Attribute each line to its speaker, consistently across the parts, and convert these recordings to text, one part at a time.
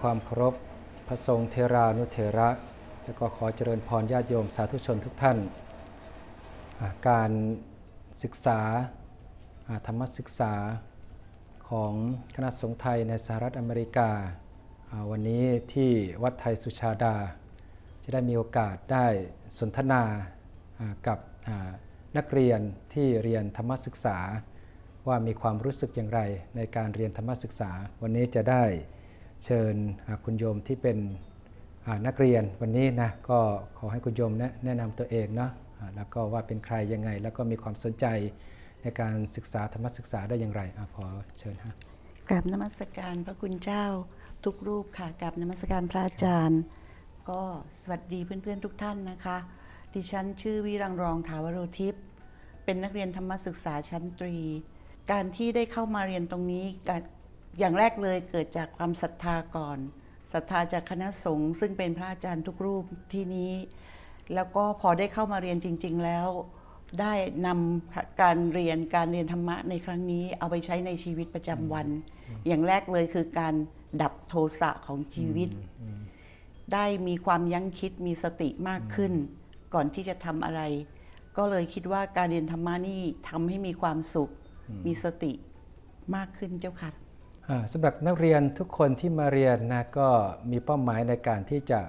Speaker 1: ความเคารพพระทรงเทรานุเถระแล้วก็ขอเจริญพรญาติโยมสาธุชนทุกท่าน การศึกษาธรรมศึกษาของคณะสงฆ์ไทยในสหรัฐอเมริกา วันนี้ที่วัดไทยสุชาดา จะได้มีโอกาสได้สนทนากับนักเรียนที่เรียนธรรมศึกษาว่ามีความรู้สึกอย่างไรในการเรียนธรรมศึกษา วันนี้จะได้ เชิญคุณโยมที่เป็นนักเรียนวันนี้นะก็ขอให้คุณโยมแนะแนะนำตัวเองเนาะแล้วก็ว่าเป็นใครยังไง แล้วก็มีความสนใจในการศึกษาธรรมศึกษาได้อย่างไรอขอเชิญฮะ
Speaker 2: กราบนมัสการพระคุณเจ้าทุกรูปค่ะกราบนมัสการพระอาจารย์ ก็สวัสดีเพื่อนๆทุกท่านนะคะ ดิฉันชื่อวิรังรองถาวโรทิพย์เป็นนักเรียนธรรมศึกษาชั้นตรี การที่ได้เข้ามาเรียนตรงนี้ก อย่างแรกเลยเกิดจากความศรัทธาก่อนศรัทธาจากคณะสงฆ์ซึ่งเป็นพระอาจารย์ทุกรูปที่นี้ แล้วก็พอได้เข้ามาเรียนจริง ๆ แล้ว ได้นำการเรียนการเรียนธรรมะในครั้งนี้ เอาไปใช้ในชีวิตประจำวัน อย่างแรกเลยคือการดับโทสะของชีวิต ได้มีความยั้งคิดมีสติมากขึ้น ก่อนที่จะทำอะไร ก็เลยคิดว่าการเรียนธรรมะนี่ทำให้มีความสุข มีสติมากขึ้นเจ้าค่ะ
Speaker 1: สำหรับนักเรียนทุกคนที่มาเรียนนะก็มีเป้าหมายในการที่จะ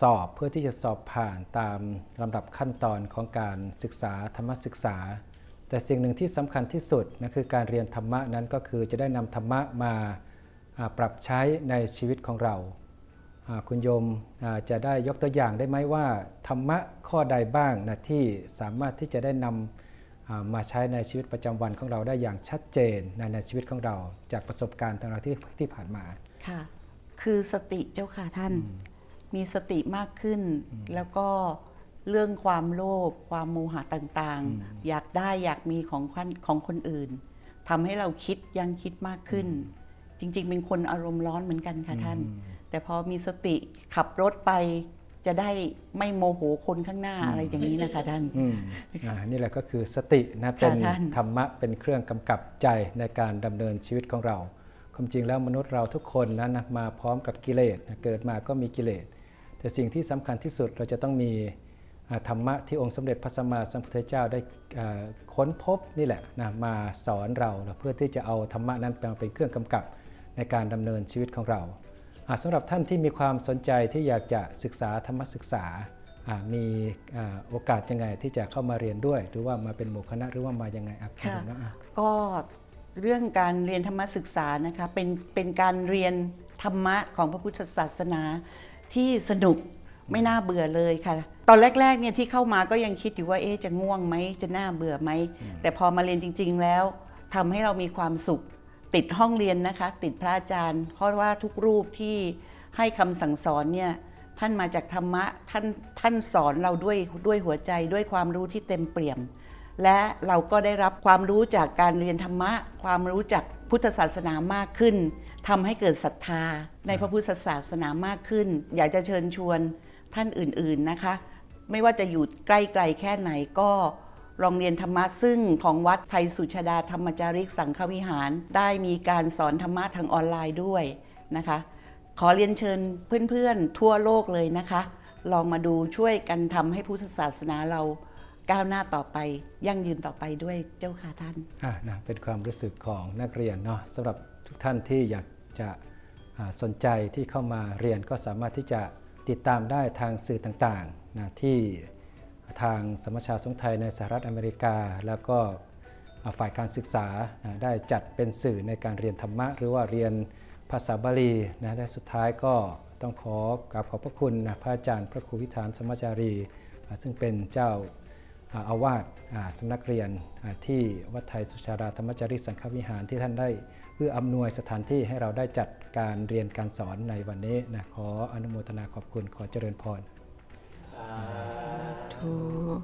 Speaker 1: สอบเพื่อที่จะสอบผ่านตามลำดับขั้นตอนของการศึกษาธรรมศึกษา แต่สิ่งหนึ่งที่สำคัญที่สุดนะคือการเรียนธรรมะนั้นก็คือจะได้นำธรรมะมาปรับใช้ในชีวิตของเราคุณโยมจะได้ยกตัวอย่างได้ไหมว่าธรรมะข้อใดบ้างนะที่สามารถที่จะได้นำ มาใช้ในชีวิตประจำวันของเราได้อย่างชัดเจนในในชีวิตของเรา จากประสบการณ์ของเราที่ที่ผ่านมา
Speaker 2: ค่ะ คือสติเจ้าค่ะท่าน มีสติมากขึ้น แล้วก็เรื่องความโลภความโมหะต่างๆ อยากได้อยากมีของคนของคนอื่นทำให้เราคิดยังคิดมากขึ้น จริง ๆ เป็นคนอารมณ์ร้อนเหมือนกันค่ะท่าน แต่พอมีสติขับรถไป จะได้ไม่โมโหคนข้างหน้าอะไรอย่างนี้นะคะท่าน
Speaker 1: อืมอ่านี่แหละก็คือสตินะเป็น
Speaker 2: ท่าน
Speaker 1: ธรรมะเป็นเครื่องกำกับใจในการดำเนินชีวิตของเรา ความจริงแล้วมนุษย์เราทุกคนนั้นนะมาพร้อมกับกิเลสนะเกิดมาก็มีกิเลส แต่สิ่งที่สำคัญที่สุดเราจะต้องมีอ่าธรรมะที่องค์สมเด็จพระสัมมาสัมพุทธเจ้าได้อ่าค้นพบนี่แหละนะมาสอนเรานะเพื่อที่จะเอาธรรมะนั้นมาเป็นเครื่องกำกับในการดำเนินชีวิตของเราอ่า สำหรับท่านที่มีความสนใจที่อยากจะศึกษาธรรมศึกษาอ่ามีอ่าโอกาสยังไงที่จะเข้ามาเรียนด้วย หรือว่ามาเป็นหมู่คณะหรือว่ามายังไงอะณ
Speaker 2: ค่ะ
Speaker 1: ดูนะอะ
Speaker 2: ก็เรื่องการเรียนธรรมศึกษานะคะเป็นเป็นการเรียนธรรมะของพระพุทธศาสนาที่สนุกไม่น่าเบื่อเลยค่ะ ตอนแรกๆเนี่ยที่เข้ามาก็ยังคิดอยู่ว่าเอ๊ะจะง่วงไหมจะน่าเบื่อไหมแต่พอมาเรียนจริง ๆ แล้วทำให้เรามีความสุข ติดห้องเรียนนะคะ ติดพระอาจารย์ เพราะว่าทุกรูปที่ให้คำสั่งสอนเนี่ยท่านมาจากธรรมะท่านท่านสอนเราด้วยด้วยหัวใจด้วยความรู้ที่เต็มเปี่ยม และเราก็ได้รับความรู้จากการเรียนธรรมะ ความรู้จากพุทธศาสนามากขึ้นทำให้เกิดศรัทธา ในพระพุทธศาสนามากขึ้น อยากจะเชิญชวนท่านอื่นๆนะคะ ไม่ว่าจะอยู่ใกล้ๆแค่ไหนก็ ลองเรียนธรรมะซึ่งของวัดไทยสุชาดาธรรมจาริกสังฆวิหาร ได้มีการสอนธรรมะทางออนไลน์ด้วยนะคะ ขอเรียนเชิญเพื่อนๆทั่วโลกเลยนะคะ ลองมาดูช่วยกันทำให้พุทธศาสนาเราก้าวหน้าต่อไปยั่งยืนต่อไปด้วยเจ้าค่ะท่าน
Speaker 1: อะนะเป็นความรู้สึกของนักเรียนเนาะสำหรับทุกท่านที่อยากจะสนใจที่เข้ามาเรียนก็สามารถที่จะติดตามได้ทางสื่อต่างๆนะที่ ทางสมชาสงฆ์ไทยในสหรัฐอเมริกา แล้วก็ฝ่ายการศึกษาได้จัดเป็นสื่อในการเรียนธรรมะ หรือว่าเรียนภาษาบาลีนะและสุดท้ายก็ต้องขอกราบขอบพระคุณนะพระอาจารย์พระครูวิธานสมจารี ซึ่งเป็นเจ้าอาวาสสำนักเรียนที่วัดไทยสุชาดาธรรมจาริสังฆวิหารที่ท่านได้เอื้ออำนวยสถานที่ให้เราได้จัดการเรียนการสอนในวันนี้นะขออนุโมทนาขอบคุณขอเจริญพร
Speaker 2: ถูก